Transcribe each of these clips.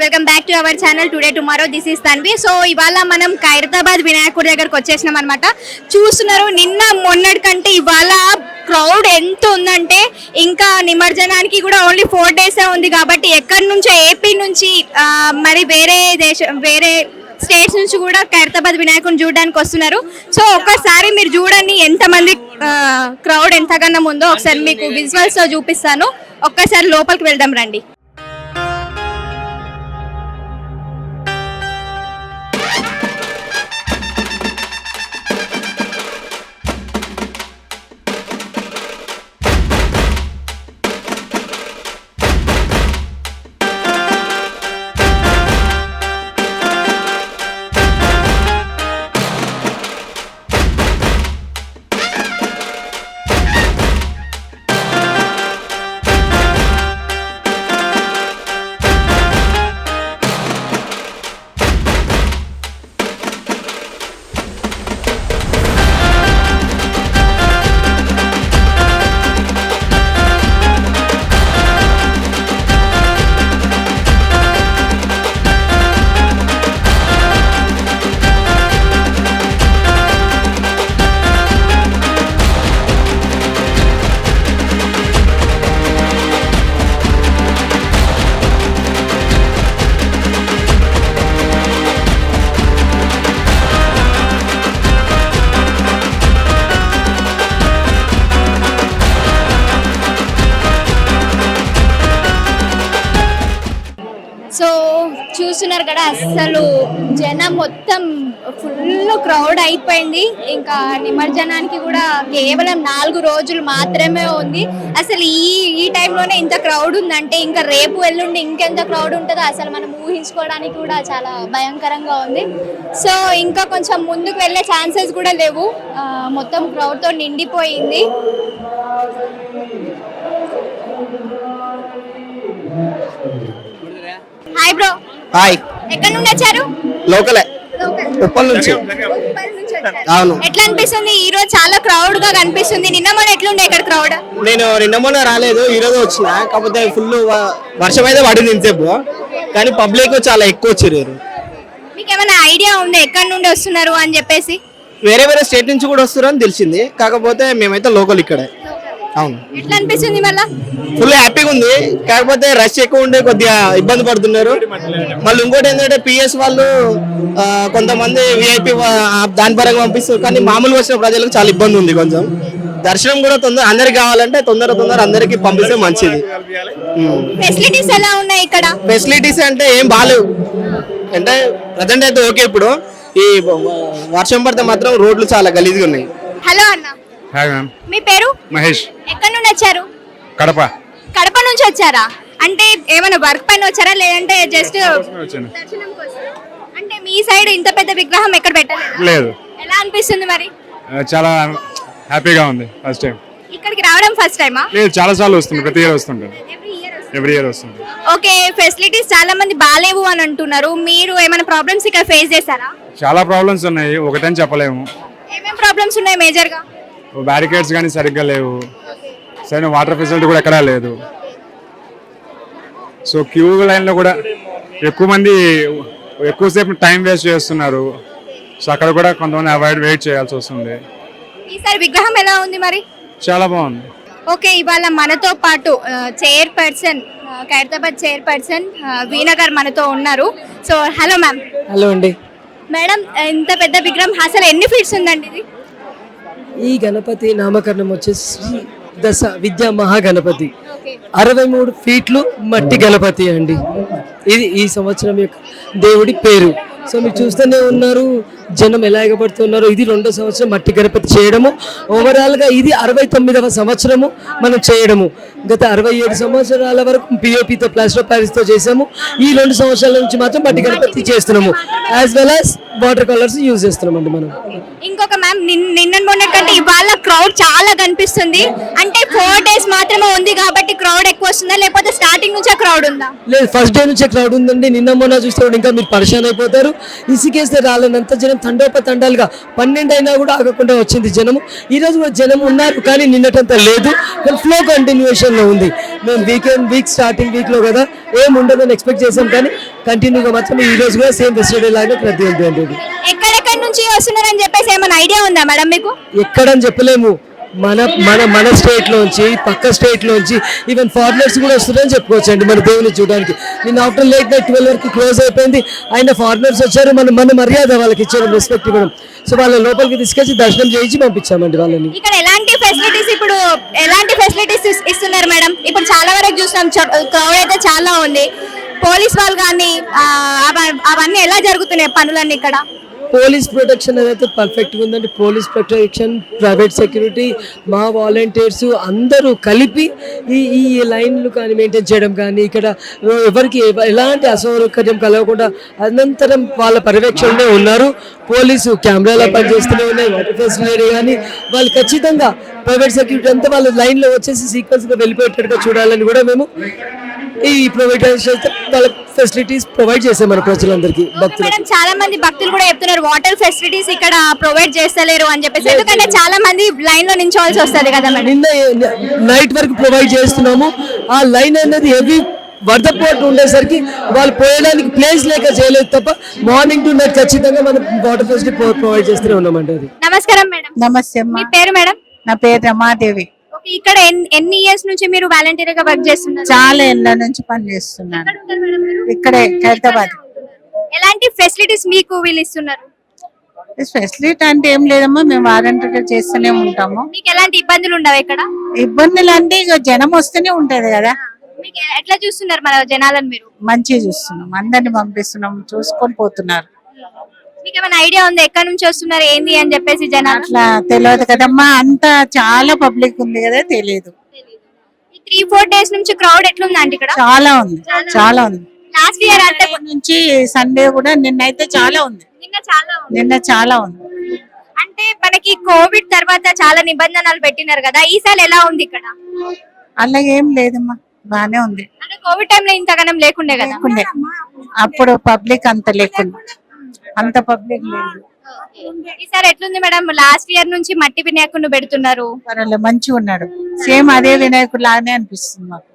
Welcome back to our channel today tomorrow this is Tanvi so ఇవాళ మనం ఖైరతాబాద్ వినాయకుడి దగ్గరకు వచ్చేసినాం అనమాట చూస్తున్నారు నిన్న మొన్నటి కంటే ఇవాళ క్రౌడ్ ఎంత ఉందంటే ఇంకా నిమజ్జనానికి కూడా ఓన్లీ ఫోర్ డేసే ఉంది కాబట్టి ఎక్కడి నుంచో ఏపీ నుంచి మరి వేరే దేశం వేరే స్టేట్స్ నుంచి కూడా ఖైరతాబాద్ వినాయకుడిని చూడడానికి వస్తున్నారు. సో ఒక్కసారి మీరు చూడండి ఎంతమంది క్రౌడ్ ఎంతగానో ఉందో ఒకసారి మీకు విజువల్స్లో చూపిస్తాను. ఒక్కసారి లోపలికి వెళ్దాం రండి. చూస్తున్నారు కదా అసలు జనం మొత్తం ఫుల్ క్రౌడ్ అయిపోయింది. ఇంకా నిమజ్జనానికి కూడా కేవలం నాలుగు రోజులు మాత్రమే ఉంది. అసలు ఈ ఈ టైంలోనే ఇంత క్రౌడ్ ఉందంటే ఇంకా రేపు ఎల్లుండి ఇంకెంత క్రౌడ్ ఉంటుందో అసలు మనం ఊహించుకోవడానికి కూడా చాలా భయంకరంగా ఉంది. సో ఇంకా కొంచెం ముందుకు వెళ్ళే ఛాన్సెస్ కూడా లేవు. మొత్తం క్రౌడ్తో నిండిపోయింది హాయ్ బ్రో హాయ్. ఎక్కడ నుండి వచ్చారు? లోకలే. ఉప్పల్ నుంచి. అవును. ఎట్లా అనిపిస్తుంది? ఈ రోజు చాలా క్రౌడ్గా కనిపిస్తుంది. నిన్న మొన్న ఎట్లుండే ఇక్కడ క్రౌడ్ నేను నిన్న మొన్న రాలేదు ఈ రోజు వచ్చిన. కాకపోతే ఫుల్ వర్షం అయితే పడింది ఇంతసేపు. కానీ పబ్లిక్ చాలా ఎక్కువ వచ్చారు. మీకు ఏమైనా ఐడియా ఉందా? ఎక్కడ నుండి వస్తున్నారు అని చెప్పేసి? వేరే వేరే స్టేట్ నుంచి కూడా వస్తారు అని తెలిసింది. కాకపోతే మేమైతే లోకల్ ఇక్కడే. అవును. ఎట్లా అనిపిస్తుంది మళ్ళా? ఫుల్ హ్యాపీగా ఉంది. కాకపోతే రష్ ఎక్కువ ఉండే కొద్దిగా ఇబ్బంది పడుతున్నారు. మళ్ళీ ఇంకోటి ఏంటంటే పిఎస్ వాళ్ళు కొంతమంది విఐపి దాని పరంగా పంపిస్తారు. కానీ మామూలుగా వచ్చిన ప్రజలకు చాలా ఇబ్బంది ఉంది కొంచెం. దర్శనం కూడా తొందర అందరికి కావాలంటే తొందర తొందర అందరికి పంపిస్తే మంచిది. ఫెసిలిటీస్ ఎలా ఉన్నాయి ఇక్కడ? ఫెసిలిటీస్ అంటే ఏం బాగాలేవు అంటే ప్రజెంట్ అయితే ఓకే ఇప్పుడు. ఈ వర్షం పడితే మాత్రం రోడ్లు చాలా గలీజ్గా ఉన్నాయి. హలో అన్న. Hi ma'am. మీ పేరు? మహేష్. ఎక్కడ నుండి వచ్చారు? కడప. కడప నుంచి వచ్చారా? అంటే ఏమైనా వర్క్ పైన వచ్చారా? లేదంటే జస్ట్ వచ్చాను. దర్శనం కోసం. అంటే మీ సైడ్ ఇంత పెద్ద విగ్రహం ఎక్కడ పెట్టలేదు? లేదు. ఎలా అనిపిస్తుంది మరి? ఆ, చాలా హ్యాపీగా ఉంది ఫస్ట్ టైం. ఇక్కడికి రావడం ఫస్ట్ టైమా లేదు చాలా సార్లు వస్తుంది. ప్రతి ఇయర్ వస్తుంటాను ఎవ్రీ ఇయర్ వస్తుంది. ఓకే ఫెసిలిటీస్ చాలా మంది బాగాలేవు అని అంటున్నారు. మీరు ఏమైనా ప్రాబ్లమ్స్ ఇక్కడ ఫేస్ చేశారా? చాలా ప్రాబ్లమ్స్ ఉన్నాయి. ఒకటని చెప్పలేము. ఏమేం ప్రాబ్లమ్స్ ఉన్నాయి మేజర్గా? బ్యారికేడ్స్ కానీ సరిగ్గా లేవు. సరైన వాటర్ ఫెసిలిటీ కూడా ఎక్కడా లేదు. సో క్యూ లైన్లో కూడా ఎక్కువ మంది ఎక్కువసేపు టైం వేస్ట్ చేస్తున్నారు. సో అక్కడ కూడా కొంతమంది అవాయిడ్ వెయిట్ చేయాల్సి వస్తుంది. ఈసారి విగ్రహం ఎలా ఉంది మరి? చాలా బాగుంది. ఓకే ఇవాళ మనతో పాటు chairperson Khairatabad chairperson Veena garu మనతో ఉన్నారు. సో హలో మ్యామ్ హలో అండి. మేడం ఇంత పెద్ద విగ్రహం అసలు ఎన్ని ఫీట్స్ ఉందండి ఇది? ఈ గణపతి నామకరణం వచ్చేసి దశ విద్యా మహాగణపతి. అరవై మూడు ఫీట్లు మట్టి గణపతి అండి. ఇది ఈ సంవత్సరం యొక్క దేవుడి పేరు. సో మీరు చూస్తూనే ఉన్నారు జనం ఎలా ఎగబడుతున్నారు. ఇది రెండో సంవత్సరం మట్టి గణపతి చేయడము. ఓవరాల్గా ఇది అరవై తొమ్మిదవ సంవత్సరము మనం చేయడము. గత అరవై ఏడు సంవత్సరాల వరకు పిఓపితో ప్లాస్టర్ ప్యారిస్తో చేసాము ఈ రెండు సంవత్సరాల నుంచి మాత్రం మట్టి గణపతి చేస్తున్నాము. As well as water colours use చేస్తున్నామండి మనం. ఇంకొక మ్యామ్ నిన్న మొన్న కంటే ఇవాళ క్రౌడ్ చాలా కనిపిస్తుంది. అంటే ఫోర్ డేస్ మాత్రమే ఉంది కాబట్టి క్రౌడ్ ఎక్కువ వస్తుందా? లేకపోతే స్టార్టింగ్ నుంచే క్రౌడ్ ఉందా? లేదు ఫస్ట్ డే నుంచే క్రౌడ్ ఉందండి. నిన్న మొన్న చూస్తే ఇంకా మీరు పరిశాన్ అయిపోతారు. ఇసుకేస్తే రాలేనంత జనం సంవత్సరం తండోపతండాలుగా పన్నెండు అయినా కూడా ఆగకుండా వచ్చింది జనము. ఈ రోజు కూడా జనం ఉన్నారు కానీ నిన్నటంత లేదు. ఫ్లో కంటిన్యూషన్లో ఉంది. మేము వీకెండ్ వీక్ స్టార్టింగ్ వీక్లో కదా. ఏం ఉండదని ఎక్స్పెక్ట్ చేసాం కానీ కంటిన్యూగా మాత్రం ఈ రోజు కూడా సేమ్ ఫెస్టివల్ లాగా ప్రతి ఎక్కడెక్కడి నుంచి వస్తున్నారని చెప్పేసి ఏమైనా ఐడియా ఉందా మేడం మీకు? ఎక్కడని చెప్పలేము. మన మన మన స్టేట్ లోంచి పక్క స్టేట్ లోంచి ఈవెన్ ఫారినర్స్ కూడా వస్తున్నారని చెప్పుకోవచ్చు అండి మన దేవుని చూడడానికి. నేను ఆఫ్టర్ లేట్ నైట్ ట్వెల్వ్ వరకు క్లోజ్ అయిపోయింది. ఆయన ఫారినర్స్ వచ్చారు. మన మన మర్యాద వాళ్ళకి ఇచ్చారు రెస్పెక్ట్ ఇవ్వడం. సో వాళ్ళ లోపలికి తీసుకొచ్చి దర్శనం చేయించి పంపించామండి వాళ్ళని. ఇక్కడ ఎలాంటి ఫెసిలిటీస్ ఇప్పుడు ఎలాంటి ఫెసిలిటీస్ ఇస్తున్నారు మేడం? ఇప్పుడు చాలా వరకు చూస్తాం క్రౌడ్ అయితే చాలా ఉంది. పోలీస్ వాళ్ళు కానీ అవన్నీ ఎలా జరుగుతున్నాయి పనులన్నీ ఇక్కడ? పోలీస్ ప్రొటెక్షన్ అనేది పర్ఫెక్ట్గా ఉందండి. పోలీస్ ప్రొటెక్షన్ ప్రైవేట్ సెక్యూరిటీ మా వాలంటీర్స్ అందరూ కలిపి ఈ ఈ లైన్లు కానీ మెయింటైన్ చేయడం కానీ ఇక్కడ ఎవరికి ఎలాంటి అసౌకర్యం కలగకుండా అనంతరం వాళ్ళ పర్యవేక్షణలో ఉన్నారు. పోలీసు కెమెరాలో పనిచేస్తూనే ఉన్నాయి. వాటర్ ఫెసిలిటీ కానీ వాళ్ళు ఖచ్చితంగా ప్రైవేట్ సెక్యూరిటీ అంతా వాళ్ళ లైన్లో వచ్చేసి సీక్వెన్స్గా వెళ్ళిపోయేటట్టుగా చూడాలని కూడా మేము ఈ ప్రొవైడ్ వాళ్ళ ఫెసిలిటీస్ ప్రొవైడ్ చేసాం మన ప్రజలందరికీ భక్తులకు మేడం చాలా మంది భక్తులు కూడా చెప్తున్నారు వాటర్ ఫెసిలిటీస్ ఇక్కడ ప్రొవైడ్ చేస్తలేరు అని చెప్పేసి. ఎందుకంటే చాలా మంది లైన్లో నించోవాల్సి వస్తది కదా మేడం. నిన్న నైట్ వరకు ప్రొవైడ్ చేస్తున్నాము. ఆ లైన్ అనేది హెవీ వరద పోటు ఉండేసరికి వాళ్ళు పోయడానికి ప్లేస్ లేక చేయలేదు తప్ప మార్నింగ్ టు నైట్ ఖచ్చితంగా మనం వాటర్ ఫెసిలిటీ ప్రొవైడ్ చేస్తూనే ఉన్నామండి అది. నమస్కారం మేడం. నమస్తే అమ్మా. మీ పేరు మేడం? నా పేరు రమాదేవి. ఇక్కడ ఎన్- ఎన్ని ఇయర్స్ నుంచి మీరు వాలంటీర్గా వర్క్ చేస్తున్నారు? చాలా ఏళ్ళ నుంచి మేడం మీరు? ఇక్కడే ఖైరతాబాద్ ఎలాంటి ఫెసిలిటీస్ మీకు వీళ్ళు ఇస్తున్నారు? ఫెసిలిటీ అంటే ఏం లేదమ్మా మేము వారంటీగా చేస్తూనే ఉంటాము. మీకు ఎలాంటి ఇబ్బందులు ఉండవు ఇక్కడ? ఇబ్బందులు అంటే ఇక జనం వస్తూనే ఉంటది కదా. మీకు ఎట్లా చూస్తున్నారు మన జనాలను మీరు? మంచిగా చూస్తున్నాం అందరిని పంపిస్తున్నాం చూసుకొని పోతున్నారు. మీకు ఏమైనా ఐడియా ఉంది? ఎక్కడి నుంచి వస్తున్నారు? ఏంది అని చెప్పేసి జనాలు? అట్లా తెలియదు కదమ్మా అంతా చాలా పబ్లిక్ ఉంది కదా తెలియదు ఈ త్రీ ఫోర్ డేస్ నుంచి క్రౌడ్ ఎట్లుంది అంటే ఇక్కడ? చాలా ఉంది చాలా ఉంది. లాస్ట్ ఇయర్ అంటే నుంచి సండే కూడా నిన్నైతే చాలా ఉంది. నిన్న చాలా ఉంది. నిన్న చాలా ఉంది. అంటే మనకి కోవిడ్ తర్వాత చాలా నిబంధనలు పెట్టినారు కదా ఈసారి ఎలా ఉంది ఇక్కడ? అలాగే ఏం లేదమ్మా బానే ఉంది. అంటే కోవిడ్ టైంలో ఇంతగానం లేకుండే కదా? లేకుండే. అప్పుడు పబ్లిక్ అంత లేకుండా. అంత పబ్లిక్ లేదు. ఈసారి ఎట్లుంది మేడం? లాస్ట్ ఇయర్ నుంచి మట్టి వినాయకుడిని పెడుతున్నారు. పర్వాలేదు మంచిగా ఉన్నాడు. సేమ్ అదే వినాయకుడు లాగానే అనిపిస్తుంది మాకు.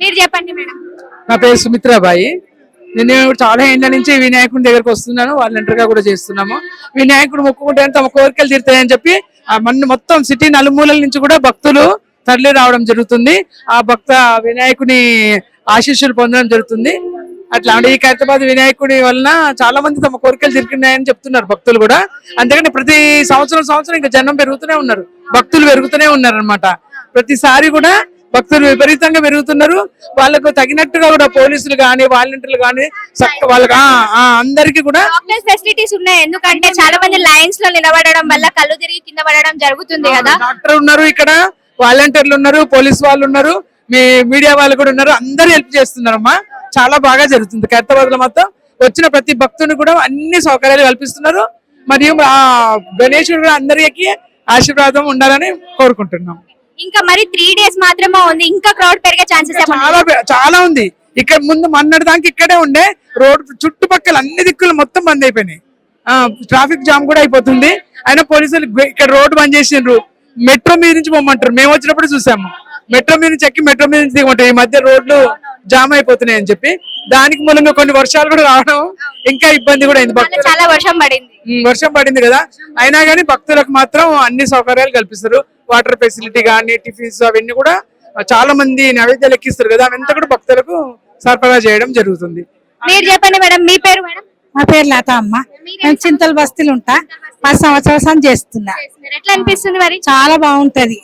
మీరు చెప్పండి మేడం. నా పేరు సుమిత్రాబాయి. నేను చాలా ఏళ్ళ నుంచి వినాయకుడి దగ్గరకు వస్తున్నాను. వాలంటీర్గా కూడా చేస్తున్నాము. వినాయకుడు మొక్కుకుంటే తమ కోరికలు తీరుతాయని చెప్పి ఆ మన మొత్తం సిటీ నలుమూలల నుంచి కూడా భక్తులు తరలి రావడం జరుగుతుంది. ఆ భక్త వినాయకుని ఆశీస్సులు పొందడం జరుగుతుంది. అట్లా అంటే ఈ ఖైరతాబాద్ వినాయకుడి వలన చాలా మంది తమ కోరికలు తీరుకున్నాయని చెప్తున్నారు భక్తులు కూడా. అందుకని ప్రతి సంవత్సరం సంవత్సరం ఇంకా జనం పెరుగుతూనే ఉన్నారు. భక్తులు పెరుగుతూనే ఉన్నారు అనమాట ప్రతిసారి కూడా భక్తులు విపరీతంగా పెరుగుతున్నారు. వాళ్ళకు తగినట్టుగా కూడా పోలీసులు కానీ వాలంటీర్లు కానీ వాళ్ళకి అందరికీ కూడా ఫెసిలిటీస్ ఉన్నాయి. ఎందుకంటే చాలా మంది లైన్స్లో నిలబడడం వల్ల కళ్ళు తిరిగి కింద పడడం జరుగుతుంది కదా. డాక్టర్ ఉన్నారు ఇక్కడ వాలంటీర్లు ఉన్నారు పోలీస్ వాళ్ళు ఉన్నారు మీ మీడియా వాళ్ళు కూడా ఉన్నారు. అందరూ హెల్ప్ చేస్తున్నారమ్మా. చాలా బాగా జరుగుతుంది. ఖైరతాబాద్లో మొత్తం వచ్చిన ప్రతి భక్తుని కూడా అన్ని సౌకర్యాలు కల్పిస్తున్నారు. మరియు ఆ గణేశుడు కూడా అందరికీ ఆశీర్వాదం ఉండాలని కోరుకుంటున్నాం. ఇంకా మరి త్రీ డేస్ మాత్రమే ఉంది. ఇంకా క్రౌడ్ పెరిగే ఛాన్సెస్ చాలా చాలా ఉంది. ఇక్కడ ముందు మొన్నటి దాకా ఇక్కడే ఉండే రోడ్ చుట్టుపక్కల అన్ని దిక్కులు మొత్తం బంద్ అయిపోయినాయి. ఆ ట్రాఫిక్ జామ్ కూడా అయిపోతుంది. అయినా పోలీసులు ఇక్కడ రోడ్ బంద్ చేసిండ్రు. మెట్రో మీద నుంచి పోమంటారు. మేము వచ్చినప్పుడు చూసాము. మెట్రో మీద నుంచి ఎక్కి మెట్రో మీద నుంచి దిగమంటారు. ఈ మధ్య రోడ్లు జామ్ అయిపోతున్నాయి అని చెప్పి. దానికి మూలంగా కొన్ని వర్షాలు కూడా రావడం ఇంకా ఇబ్బంది కూడా అయింది. చాలా వర్షం పడింది. వర్షం పడింది కదా. అయినా కానీ భక్తులకు మాత్రం అన్ని సౌకర్యాలు కల్పిస్తారు. వాటర్ ఫెసిలిటీ కానీ టిఫిన్స్ అవన్నీ కూడా చాలా మంది నైవేద్యాలు ఎక్కిస్తారు కదా. అవంతా కూడా భక్తులకు సరఫరా చేయడం జరుగుతుంది. మీరు చెప్పండి మేడం మీ పేరు మేడం? మా పేరు లత అమ్మ. నేను చింతల బస్తీలు ఉంటా. పది సంవత్సరాల చేస్తున్నా. ఎట్లా అనిపిస్తుంది మరి? చాలా బాగుంటది.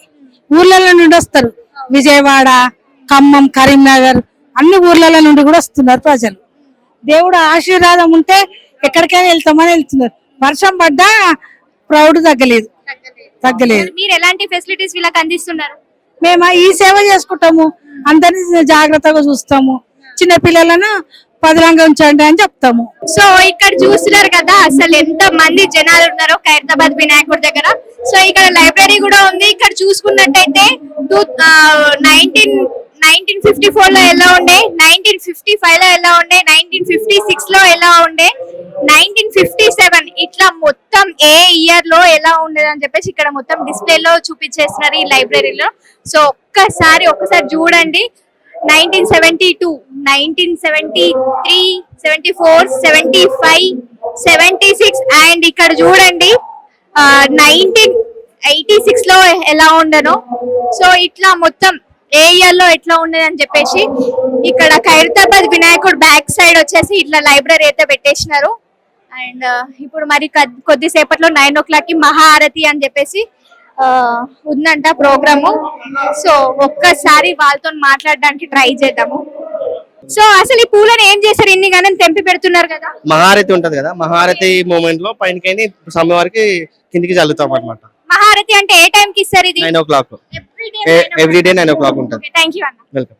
ఊర్లలో నుండి వస్తారు. విజయవాడ ఖమ్మం కరీంనగర్ అన్ని ఊర్లలో నుండి కూడా వస్తున్నారు ప్రజలు. దేవుడు ఆశీర్వాదం ఉంటే ఎక్కడికైనా వెళ్తామని వెళ్తున్నారు. వర్షం పడ్డా ప్రౌడ్ తగ్గలేదు. తగ్గలేదు. మీరు ఎలాంటి ఫెసిలిటీస్ వీళ్ళకి అందిస్తున్నారు? మేము ఈ సేవ చేసుకుంటాము. అందరిని జాగ్రత్తగా చూస్తాము. చిన్న పిల్లలను పదిలంగా ఉంచండి అని చెప్తాము. సో ఇక్కడ చూస్తున్నారు కదా అసలు ఎంత మంది జనాలు ఉన్నారో ఖైరతాబాద్ వినాయకుడి దగ్గర. సో ఇక్కడ లైబ్రరీ కూడా ఉంది. ఇక్కడ చూసుకున్నట్టయితే టూ నైన్టీన్ నైన్టీన్ ఫిఫ్టీ ఫోర్లో ఎలా ఉండే? నైన్టీన్ ఫిఫ్టీ ఫైవ్లో ఎలా ఉండే? నైన్టీన్ ఫిఫ్టీ సిక్స్లో ఎలా ఉండే? నైన్టీన్ ఫిఫ్టీ సెవెన్ ఇట్లా మొత్తం ఏ ఇయర్లో ఎలా ఉండేది అని చెప్పేసి ఇక్కడ మొత్తం డిస్ప్లే లో చూపించేస్తున్నారు ఈ లైబ్రరీలో సో ఒక్కసారి ఒక్కసారి చూడండి. Nineteen seventy two nineteen seventy three seventy four seventy five seventy six and ఇక్కడ చూడండి. నైన్టీన్ ఎయిటీ సిక్స్లో ఎలా ఉండను. సో ఇట్లా మొత్తం ఏ ఇయర్లో ఎట్లా ఉండేది అని చెప్పేసి ఇక్కడ ఖైరతాబాద్ వినాయకుడు బ్యాక్ సైడ్ వచ్చేసి ఇట్లా లైబ్రరీ అయితే పెట్టేసినారు. అండ్ uh, ఇప్పుడు మరి కొద్ది- కొద్దిసేపట్లో నైన్ ఓ క్లాక్కి మహారతి అని చెప్పేసి ఉందంట ప్రోగ్రాము. సో ఒక్కసారి వాళ్ళతో మాట్లాడడానికి ట్రై చేద్దాము. సో అసలు ఈ పూలను ఏం చేశారు? ఇన్ని గానం తెంపి పెడుతున్నారు కదా. మహారతి ఉంటది కదా. మహారతి మూమెంట్లో పైనకైనా స్వామివారికి కిందికి చల్లుతాం అనమాట మహారతి అంటే ఏ టైం కి ఇస్తారు ఇది? Nine o'clock every day nine o'clock ఉంటుంది. థ్యాంక్ యూ అన్న. వెల్కమ్